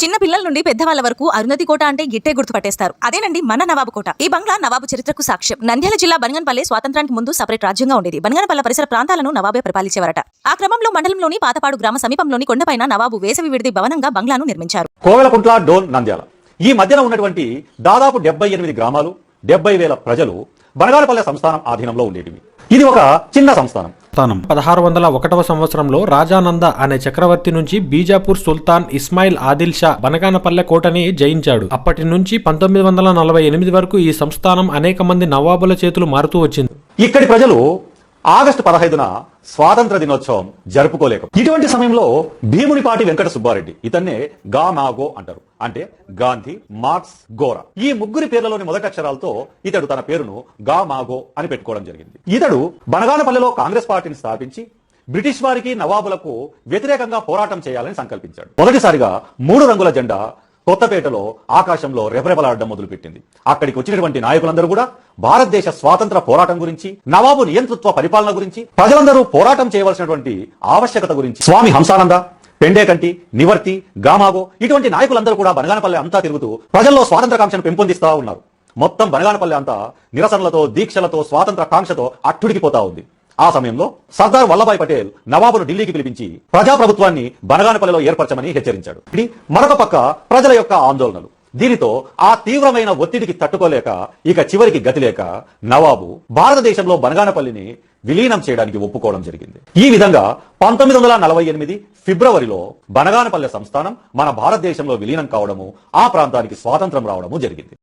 చిన్న పిల్లల నుండి పెద్దవాళ్ళ వరకు అరుణతి కోట అంటే గిట్టే గుర్తుపట్టేస్తారు అదేనండి మన నవాబు కోట. ఈ బంగ్లా నవాబు చరిత్రకు సాక్ష్యం. నంద్యాల జిల్లా బనగన్పల్లె స్వాతంత్రానికి ముందు సపరేట్ రాజ్యంగా ఉండేది. బనగనపల్లె పరిసర ప్రాంతాలను నవాబే పరిపాలించేవారట. ఆ క్రమంలో మండలంలోని పాతపాడు గ్రామ సమీపంలోని కొండపైన నవాబు వేసవి విడిది భవనంగా బంగ్లాను నిర్మించారు. కోవెలకుంట్ల డోన్ నంద్యాల. ఈ మధ్యన ఉన్నటువంటి దాదాపు డెబ్బై ఎనిమిది గ్రామాలు డెబ్బై వేల ప్రజలు బనగాలపల్లె సంస్థానం ఆధీనంలో ఉండేటివి. ఇది ఒక చిన్న సంస్థానం. స్థానం పదహారు వందల ఒకటవ సంవత్సరంలో రాజానంద అనే చక్రవర్తి నుంచి బీజాపూర్ సుల్తాన్ ఇస్మాయిల్ ఆదిల్ షా బనగానపల్లె కోటని జయించాడు. అప్పటి నుంచి పంతొమ్మిది వందల నలభై ఎనిమిది వరకు ఈ సంస్థానం అనేక మంది నవాబుల చేతులు మారుతూ వచ్చింది. ఇక్కడి ప్రజలు ఆగస్టు పదహైదున స్వాతంత్ర దినోత్సవం జరుపుకోలేక ఇటువంటి సమయంలో భీమునిపాటి వెంకట సుబ్బారెడ్డి ఇతన్నే గా నాగో అంటారు. అంటే గాంధీ మార్క్స్ గోరా. ఈ ముగ్గురి పేర్లలోని మొదటి అక్షరాలతో ఇతడు తన పేరును గా మాగో అని పెట్టుకోవడం జరిగింది. ఇతడు బనగానపల్లెలో కాంగ్రెస్ పార్టీని స్థాపించి బ్రిటిష్ వారికి నవాబులకు వ్యతిరేకంగా పోరాటం చేయాలని సంకల్పించాడు. మొదటిసారిగా మూడు రంగుల జెండా కొత్తపేటలో ఆకాశంలో రెపరెపలాడడం మొదలుపెట్టింది. అక్కడికి వచ్చినటువంటి నాయకులందరూ కూడా భారతదేశ స్వాతంత్ర పోరాటం గురించి నవాబు నియంతృత్వ పరిపాలన గురించి ప్రజలందరూ పోరాటం చేయవలసినటువంటి ఆవశ్యకత గురించి. స్వామి హంసానంద పెండేకంటి నివర్తి గామాగో ఇటువంటి నాయకులందరూ కూడా బనగానపల్లె అంతా తిరుగుతూ ప్రజల్లో స్వాతంత్ర పెంపొందిస్తా ఉన్నారు. మొత్తం బనగానపల్లె అంతా నిరసనలతో దీక్షలతో స్వాతంత్ర కాంక్షతో అట్టుడికిపోతా ఉంది. ఆ సమయంలో సర్దార్ వల్లభాయ్ పటేల్ నవాబును ఢిల్లీకి పిలిపించి ప్రజాప్రభుత్వాన్ని బనగానపల్లిలో ఏర్పరచమని హెచ్చరించాడు. ఇది మరొక పక్క ప్రజల యొక్క ఆందోళనలు. దీనితో ఆ తీవ్రమైన ఒత్తిడికి తట్టుకోలేక ఇక చివరికి గతిలేక నవాబు భారతదేశంలో బనగానపల్లిని విలీనం చేయడానికి ఒప్పుకోవడం జరిగింది. ఈ విధంగా పంతొమ్మిది వందల నలభై ఎనిమిది ఫిబ్రవరిలో బనగానపల్లె సంస్థానం మన భారతదేశంలో విలీనం కావడము ఆ ప్రాంతానికి స్వాతంత్రం రావడము జరిగింది.